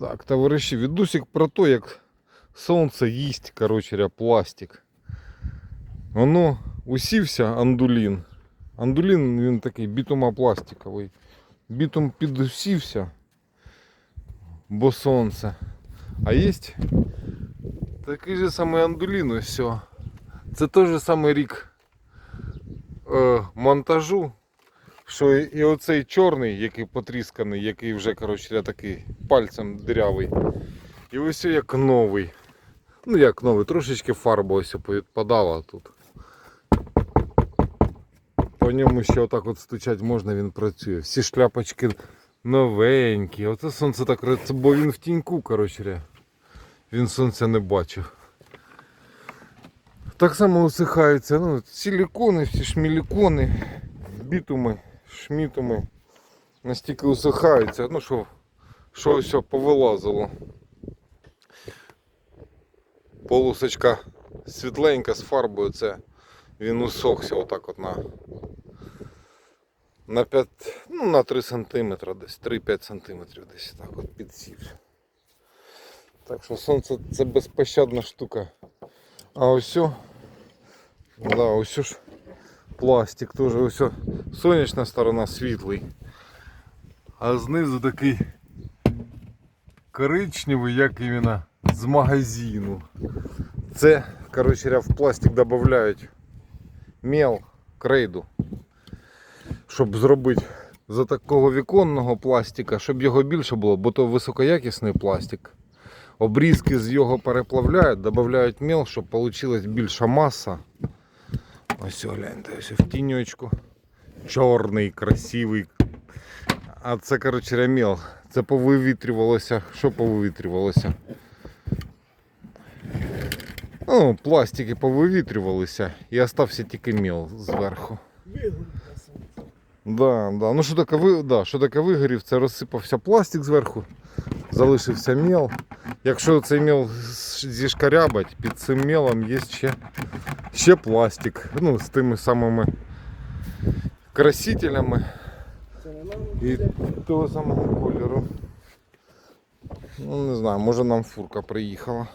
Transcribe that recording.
Так, товариші, відосик про те, як сонце їсть, коротше, говоря, пластик. Воно усівся андулін. Андулін він такий бітумопластиковий. Бітум підусівся, бо сонце. А є такий же самий андулін ось. сьо. Це той же самий рік е, монтажу. Що і оцей чорний, який потрісканий, який вже, коротше, такий пальцем дирявий. І ось як новий. Ну як новий, трошечки фарба ось повідпадала тут. По ньому ще отак от стучать можна, він працює. Всі шляпочки новенькі. Оце сонце так бо він в тіньку, коротше. Він сонця не бачив. Так само усихаються. Ну, силікони, всі шмілікони, бітуми, шмітуми. Настільки усихаються, ну що, що все повилазило. Полосочка світленька з фарбою, це він усохся отак от на, на 5, ну на 3 см десь, 3-5 см десь так от підсів. Так що сонце це безпощадна штука. А ось, да, ось ж пластик ось о, сонячна сторона світлий. А знизу такий коричневий, як іменно з магазину. Це, коротше, в пластик додають мел, крейду. Щоб зробити за такого віконного пластика, щоб його більше було, бо то високоякісний пластик. Обрізки з його переплавляють, додають мел, щоб вийшла більша маса. Ось гляньте, ось в тіньочку. Чорний, красивий. А це, коротше, ремел. Це повивітрювалося. Що повивітрювалося? Ну, пластики повивітрювалися і остався тільки мел зверху. Да, да. Ну що таке, ви... да, що таке вигорів, це розсипався пластик зверху, залишився мел. Якщо цей мел зішкарябать, під цим мелом є ще, ще пластик. Ну, з тими самими красителями і того самого кольору. Ну, не знаю, може нам фурка приїхала.